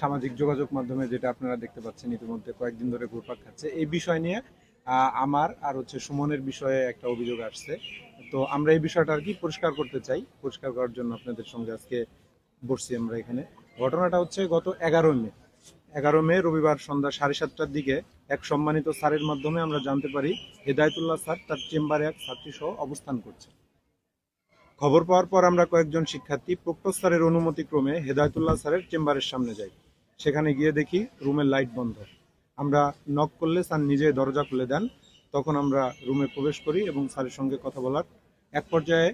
সামাজিক যোগাযোগ মাধ্যমে যেটা আপনারা দেখতে পাচ্ছেন ইতিমধ্যে কয়েকদিন ধরে ঘুরপাক খাচ্ছে। এই বিষয় নিয়ে আমার আর হচ্ছে সুমনের বিষয়ে একটা অভিযোগ আসছে। তো আমরা এই বিষয়টা আর কি পরিষ্কার করতে চাই। পরিষ্কার করার জন্য আপনাদের সঙ্গে আজকে বসছি আমরা এখানে। ঘটনাটা হচ্ছে গত এগারো মে। এগারো মে রবিবার সন্ধ্যা সাড়ে সাতটার দিকে এক সম্মানিত স্যারের মাধ্যমে আমরা জানতে পারি, হেদায়তুল্লাহ স্যার তার চেম্বারে এক ছাত্রী সহ অবস্থান করছে। খবর পাওয়ার পর আমরা কয়েকজন শিক্ষার্থী প্রক্টর স্যারের অনুমতিক্রমে হেদায়তুল্লাহ স্যারের চেম্বারের সামনে যাই। সেখানে গিয়ে দেখি রুমের লাইট বন্ধ। আমরা নক করলে স্যার নিজে দরজা খুলে দেন। তখন আমরা রুমে প্রবেশ করি এবং স্যারের সঙ্গে কথা বলার। এক পর্যায়ে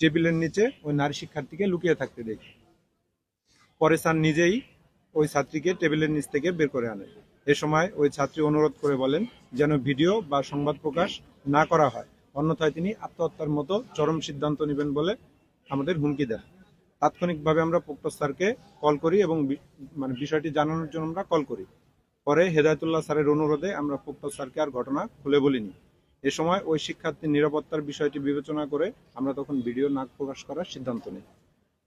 টেবিলের নিচে ওই নারী শিক্ষার্থীকে লুকিয়ে থাকতে দেখি। পরে স্যার নিজেই ওই ছাত্রীকে টেবিলের নিচ থেকে বের করে আনে। এ সময় ওই ছাত্রী অনুরোধ করে বলেন যেন ভিডিও বা সংবাদ প্রকাশ না করা হয়। অন্যথায় তিনি আত্মহত্যার মতো চরম সিদ্ধান্ত নেবেন বলে আমাদের হুমকি দেন। তাৎক্ষণিকভাবে আমরা প্রক্টর স্যারকে কল করি এবং মানে বিষয়টি জানানোর জন্য আমরা কল করি। পরে হেদায়তুল্লাহ স্যারের অনুরোধে আমরা প্রক্টর স্যারকে আর ঘটনা খুলে বলিনি। এ সময় ওই শিক্ষার্থীর নিরাপত্তার বিষয়টি বিবেচনা করে আমরা তখন ভিডিও না প্রকাশ করার সিদ্ধান্ত নিই।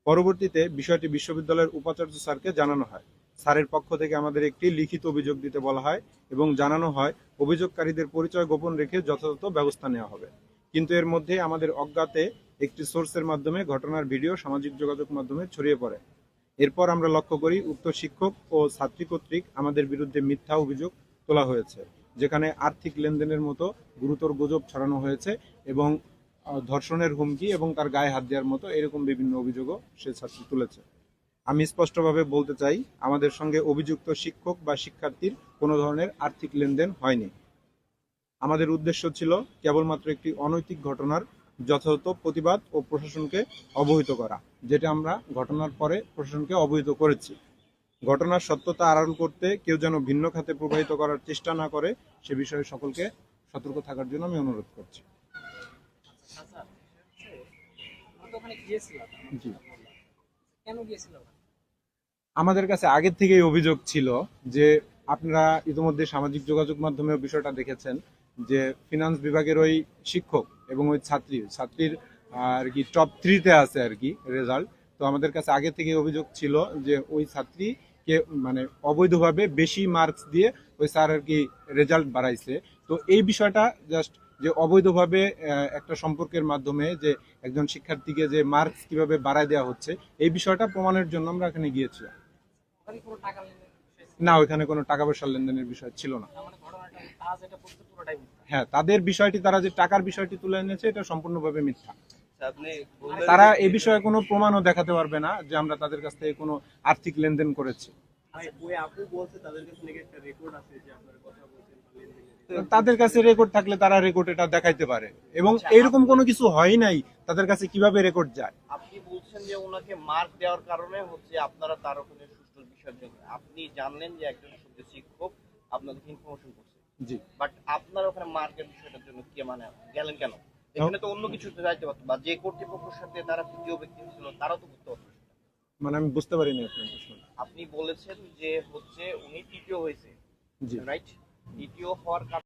পরবর্তীতে বিষয়টি বিশ্ববিদ্যালয়ের উপাচার্য স্যারকে জানানো হয়। স্যারের পক্ষ থেকে আমাদের একটি লিখিত অভিযোগ দিতে বলা হয় এবং জানানো হয়, অভিযোগকারীদের পরিচয় গোপন রেখে যথাযথ ব্যবস্থা নেওয়া হবে। কিন্তু এর মধ্যে আমাদের অজ্ঞাতে একটি সোর্সের মাধ্যমে ঘটনার ভিডিও সামাজিক যোগাযোগ মাধ্যমে ছড়িয়ে পড়ে। এরপর আমরা লক্ষ্য করি উক্ত শিক্ষক ও ছাত্রী কর্তৃক আমাদের বিরুদ্ধে মিথ্যা অভিযোগ তোলা হয়েছে, যেখানে আর্থিক লেনদেনের মতো গুরুতর গুজব ছড়ানো হয়েছে এবং ধর্ষণের হুমকি এবং তার গায়ে হাত দেওয়ার মতো এরকম বিভিন্ন অভিযোগও সে ছাত্রী তুলেছে। আমি স্পষ্টভাবে বলতে চাই, আমাদের সঙ্গে অভিযুক্ত শিক্ষক বা শিক্ষার্থীর কোনো ধরনের আর্থিক লেনদেন হয়নি। আমাদের উদ্দেশ্য ছিল কেবলমাত্র একটি অনৈতিক ঘটনার যথাযথ প্রতিবাদ ও প্রশাসনকে অবহিত করা, যেটা আমরা ঘটনার পরে প্রশাসনকে অবহিত করেছি। ঘটনার সত্যতা আড়াল করতে কেউ যেন ভিন্ন খাতে প্রবাহিত করার চেষ্টা না করে, সে বিষয়ে সকলকে সতর্ক থাকার জন্য আমি অনুরোধ করছি। আমাদের কাছে আগের থেকেই অভিযোগ ছিল যে আপনারা ইতিমধ্যে সামাজিক যোগাযোগ মাধ্যমে বিষয়টা দেখেছেন। যে ফিনান্স বিভাগের ওই শিক্ষক এবং ওই ছাত্রী ছাত্রীর আর কি টপ থ্রিতে আছে আর কি রেজাল্ট তো আমাদের কাছে আগে থেকে অভিযোগ ছিল যে ওই ছাত্রীকে মানে অবৈধভাবে বেশি মার্কস দিয়ে ওই স্যার আর কি রেজাল্ট বাড়াইছে। তো এই বিষয়টা জাস্ট যে অবৈধভাবে একটা সম্পর্কের মাধ্যমে যে একজন শিক্ষার্থীকে যে মার্কস কীভাবে বাড়ায় দেওয়া হচ্ছে এই বিষয়টা প্রমাণের জন্য আমরা এখানে গিয়েছিলাম। না ওইখানে কোনো টাকা পয়সার লেনদেনের বিষয় ছিল না। হ্যাঁ তাদের বিষয়টি তারা যে টাকার বিষয়টি তুলে এনেছে এটা সম্পূর্ণভাবে মিথ্যা। তারা এ বিষয়ে কোনো প্রমাণও দেখাতে পারবে না যে আমরা তাদের কাছ থেকে কোনো আর্থিক লেনদেন করেছি। ভাই, ওই আপু বলছে তাদের কাছে রেকর্ড আছে যে আপনারা কথা বলছেন বা লেনদেনের। তো তাদের কাছে রেকর্ড থাকলে তারা রেকর্ড এটা দেখাইতে পারে। এবং এরকম কোনো কিছু হয় নাই তাদের কাছে কীভাবে রেকর্ড যায়? আপনি বলছেন যে ওনাকে মার্ক দেওয়ার কারণে হচ্ছে আপনারা তার ওখানে সুষ্ঠু বিসর্জন আপনি জানলেন যে একজন শিক্ষক আপনাদেরকে ইনফরমেশন করছে জি। বাট আপনার ওখানে মার্কেট বিষয়টার জন্য কি মানে গেলেন কেন? এখানে তো অন্য কিছু যাইতে পারতো বা যে কর্তৃপক্ষের সাথে তারা তৃতীয় ব্যক্তি ছিল তারাও তো করতে পারতো। মানে আমি বুঝতে পারিনি আপনার প্রশ্ন। আপনি বলেছেন যে হচ্ছে উনি তৃতীয় হয়েছে জি। রাইট তৃতীয় হওয়ার কারণে